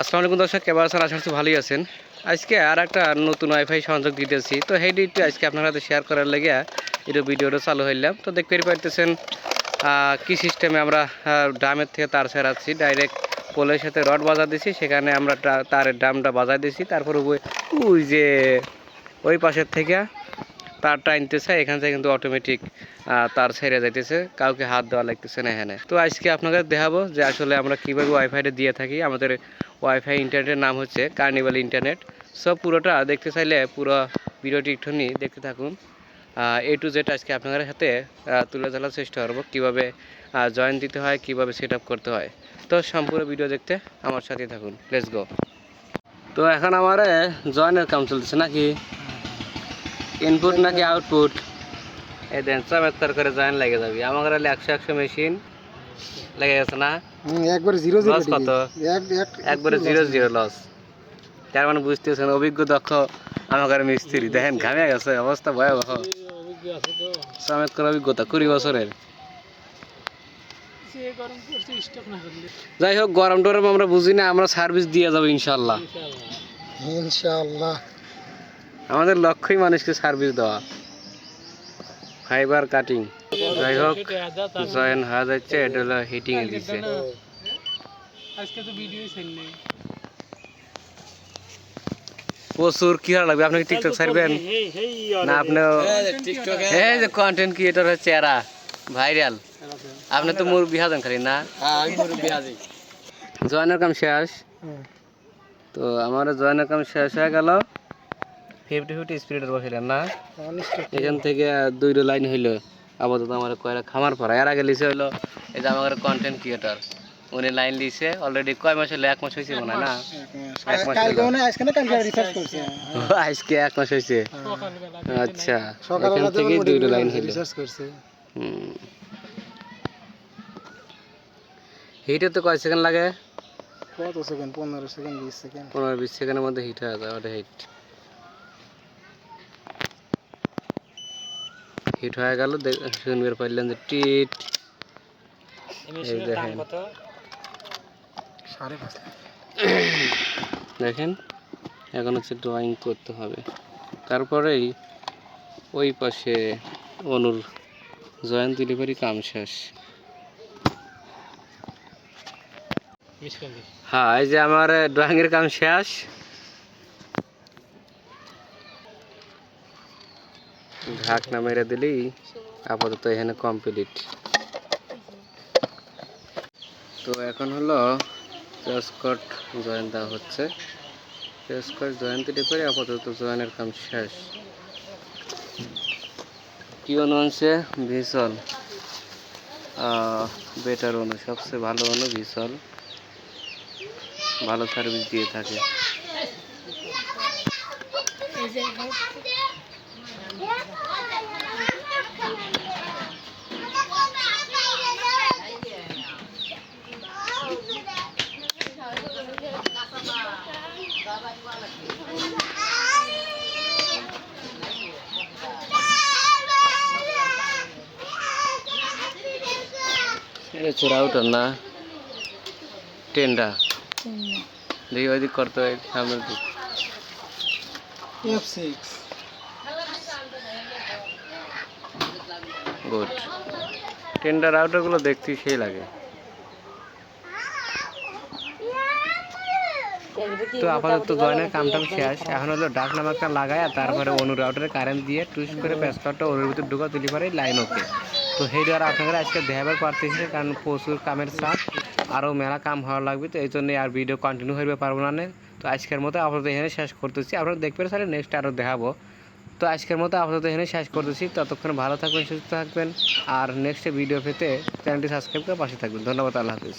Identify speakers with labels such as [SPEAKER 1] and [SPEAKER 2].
[SPEAKER 1] আসসালামু আলাইকুম দর্শক, কেমন আছেন? আশা করছি ভালোই আছেন। আজকে আর একটা নতুন ওয়াইফাই সংযোগ দিতেছি তো একটু আজকে আপনার সাথে শেয়ার করার লেগে এটা ভিডিওটা চালু হইলাম। তো দেখতে পাইতেছেন কি সিস্টেমে আমরা ড্রামের থেকে তার সেরাচ্ছি। ডাইরেক্ট পোলের সাথে রড বাজা দিছি সেখানে আমরা তারের ড্রামটা বাজাই দিছি তারপর ওই যে ওই পাশের থেকে তার টানতেছে এখান থেকে কিন্তু অটোমেটিক তার ছেড়ে যাইতেছে, কাউকে হাত দেওয়া লাগতেছে না এখানে। তো আজকে আপনাদের দেখাবো যে আসলে আমরা কীভাবে ওয়াইফাইটা দিয়ে থাকি। আমাদের ওয়াইফাই ইন্টারনেটের নাম হচ্ছে কার্নিভাল ইন্টারনেট সব পুরোটা দেখতে চাইলে পুরো ভিডিওটি একটুখানি দেখতে থাকুন। এ টু জেড আজকে আপনাদের সাথে তুলে ধরার চেষ্টা করব কীভাবে জয়েন দিতে হয়, কীভাবে সেট করতে হয়। তো সম্পূর্ণ ভিডিও দেখতে আমার সাথে থাকুন। লেটস গো তো এখন আমার জয়েনের কাম চলতেছে নাকি? ইনপুট নাকি আউটপুট এই দেন চমৎকার করে জয়েন লেগে যাবে। আমার হলে একশো একশো মেশিন লেগে গেছে না?
[SPEAKER 2] একবারে জিরো
[SPEAKER 1] লস কত? একবারে জিরো জিরো লস তার মানে বুঝতেছেন অভিজ্ঞ দক্ষ আমার মিস্ত্রি। দেখেন ঘামে গেছে অবস্থা ভয়াবহ। চমৎকার অভিজ্ঞতা কুড়ি বছরের। যাই হোক গরম টরম আমরা বুঝি না আমরা সার্ভিস দিয়ে যাব ইনশাল্লাহ
[SPEAKER 2] ইনশাআল্লাহ।
[SPEAKER 1] আমাদের লক্ষ্যই মানুষকে সার্ভিস দেওয়া। ফাইবার কাটিং যাই হোক জয়েন হয়ে যাচ্ছে এটা হলো হিটিং এ দিচ্ছে প্রচুর কি ভালো লাগবে আপনি কি টিকটক ছাড়বেন? না আপনি এই যে কন্টেন্ট ক্রিয়েটর হচ্ছে এরা ভাইরাল আপনি তো মুরব্বি হাজান খালি না? জয়েনের কাম শেষ। তো আমার জয়েনের কাম শেষ হয়ে গেল। ফিফটি ফিফটি স্পিডের বসিলেন না? এখান থেকে দুইটা লাইন হইল আপাতত আমার কয়টা খামার পড়া। এর আগে লিসে হইল এই যে আমার কন্টেন্ট ক্রিয়েটর উনি লাইন লিছে অলরেডি কয় মাস হলো এক মাস হয়েছে মনে হয় না? এক মাস
[SPEAKER 2] আজকে না কালকে রিসার্চ করছে।
[SPEAKER 1] আজকে এক মাস হয়েছে আচ্ছা এখান থেকে দুইটা লাইন হইল।
[SPEAKER 2] রিসার্চ করছে।
[SPEAKER 1] হুম। হিটে তো কয় সেকেন্ড লাগে?
[SPEAKER 2] কত সেকেন্ড পনেরো সেকেন্ড বিশ সেকেন্ড
[SPEAKER 1] পনেরো বিশ সেকেন্ডের মধ্যে হিট হয়ে যায় ওটা হিট হিট হয়ে গেল শুনবে পারলেন যে টিট। এই দেখেন। দেখেন এখন হচ্ছে ড্রয়িং করতে হবে। তারপরেই ওই পাশে অনুর জয়েন্ট ডেলিভারি কাম শেষ। হ্যাঁ এই যে আমার ড্রয়িং এর কাম শেষ। ঢাকনা মেরে দিলেই আপাতত এখানে কমপ্লিট তো এখন হলো পেসকট জয়েন দেওয়া হচ্ছে। পেসকট জয়েন দিতে পারে আপাতত জয়েনের কাম শেষ। কি অনু আনছে ভিসল বেটার অনু, সবচেয়ে ভালো অনু ভিসল ভালো সার্ভিস দিয়ে থাকে। এটা হচ্ছে রাউটার না টেন্ডা দেখি ওইদিক করতে হয় সামনের দিক
[SPEAKER 2] এফ সিক্স
[SPEAKER 1] গুড টেন্ডার রাউটারগুলো দেখতে সেই লাগে তো আপাতত জয়েনের কামটাম শেষ। এখন হলো ডাক নামাকটা লাগায় তারপরে অনু রাউটারে কারেন্ট দিয়ে টুইস্ট করে প্যাসকার্ডটা ওর ভিতরে ঢুকা তুলি পারে লাইন ওকে তো সেই দ্বারা আপনারা আজকে দেখাবার পারতেছি কারণ প্রচুর কামের চাপ আরও মেলা কাম হওয়া লাগবে তো এই জন্য আর ভিডিও কন্টিনিউ হইবে পারব না তো আজকের মতো আপাতত এখানে শেষ করতেছি। আপনারা দেখবেন তাহলে নেক্সট আরও দেখাবো। তো আজকের মতো আপাতত এখানে শেষ করতেছি। ততক্ষণ ভালো থাকবেন সুস্থ থাকবেন। আর নেক্সট ভিডিও পেতে চ্যানেলটি সাবস্ক্রাইব করে পাশে থাকবেন। ধন্যবাদ আল্লাহ হাফিজ।